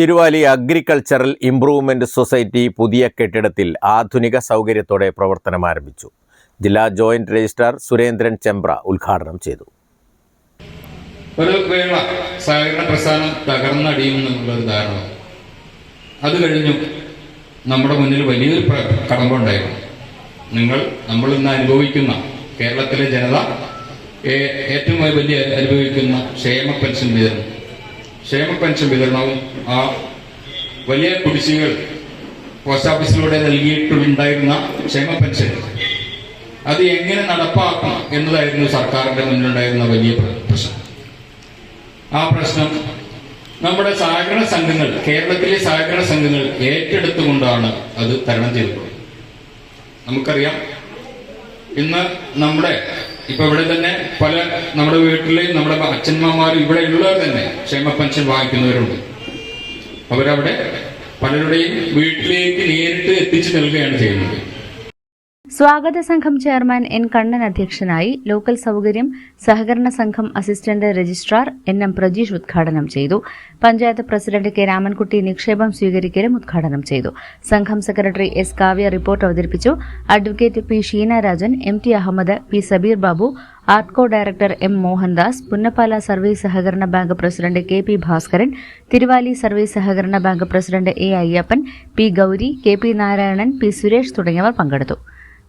Thiruvali agricultural improvement society പുതിയ കെട്ടിടത്തിൽ ആധുനിക സൗകര്യത്തോടെ പ്രവർത്തനം ആരംഭിച്ചു. ജില്ലാ ജോയിന്റ് രജിസ്ട്രാർ സുരേന്ദ്രൻ ചെമ്പ്ര ഉദ്ഘാടനം ചെയ്തു. ഒരു വേള സഹകരണ പ്രസ്ഥാനം തകർന്നടിയുമെന്നുള്ളൊരു ധാരണ. അത് കഴിഞ്ഞു നമ്മുടെ മുന്നിൽ വലിയൊരു കടമ്പുണ്ടായിരുന്നു നിങ്ങൾ നമ്മൾ ഇന്ന് അനുഭവിക്കുന്ന കേരളത്തിലെ ജനത ഏറ്റവും വലിയ അനുഭവിക്കുന്ന ക്ഷേമ പെൻഷൻ വിതരണം. ക്ഷേമ പെൻഷൻ വിതരണവും ആ വലിയ കുടിശ്ശികൾ പോസ്റ്റ് ഓഫീസിലൂടെ നൽകിയിട്ടുണ്ടായിരുന്ന ക്ഷേമ പെൻഷൻ അത് എങ്ങനെ നടപ്പാക്കും എന്നതായിരുന്നു സർക്കാരിന്റെ മുന്നിലുണ്ടായിരുന്ന വലിയ പ്ര- പ്രശ്നം. ആ പ്രശ്നം നമ്മുടെ സഹകരണ സംഘങ്ങൾ കേരളത്തിലെ സഹകരണ സംഘങ്ങൾ ഏറ്റെടുത്തുകൊണ്ടാണ് അത് തരണം ചെയ്തത്. നമുക്കറിയാം ഇന്ന് നമ്മുടെ ഇപ്പൊ ഇവിടെ തന്നെ പല നമ്മുടെ വീട്ടിലെയും നമ്മുടെ അച്ഛന്മാരും ഇവിടെ ഉള്ളവർ തന്നെ ക്ഷേമ പെൻഷൻ വാങ്ങിക്കുന്നവരുണ്ട്. അവരവിടെ പലരുടെയും വീട്ടിലേക്ക് നേരിട്ട് എത്തിച്ചു നൽകുകയാണ് ചെയ്യുന്നത്. സ്വാഗത സംഘം ചെയർമാൻ എൻ കണ്ണൻ അധ്യക്ഷനായി ലോക്കൽ സൗകര്യം സഹകരണ സംഘം assistant registrar N M Prajeesh ഉദ്ഘാടനം ചെയ്തു. പഞ്ചായത്ത് പ്രസിഡന്റ് കെ രാമൻകുട്ടി നിക്ഷേപം സ്വീകരിക്കലും ഉദ്ഘാടനം ചെയ്തു. സംഘം സെക്രട്ടറി എസ് കാവ്യ റിപ്പോർട്ട് അവതരിപ്പിച്ചു. Advocate P Sheena M T Ahammed P Sabeer Babu Artco director M Mohandas Punnappala service സഹകരണ bank president K P Bhaskaran Thiruvali service സഹകരണ bank president A Ayyappan P Gowri K P Narayanan P Suresh തുടങ്ങിയവർ പങ്കെടുത്തു.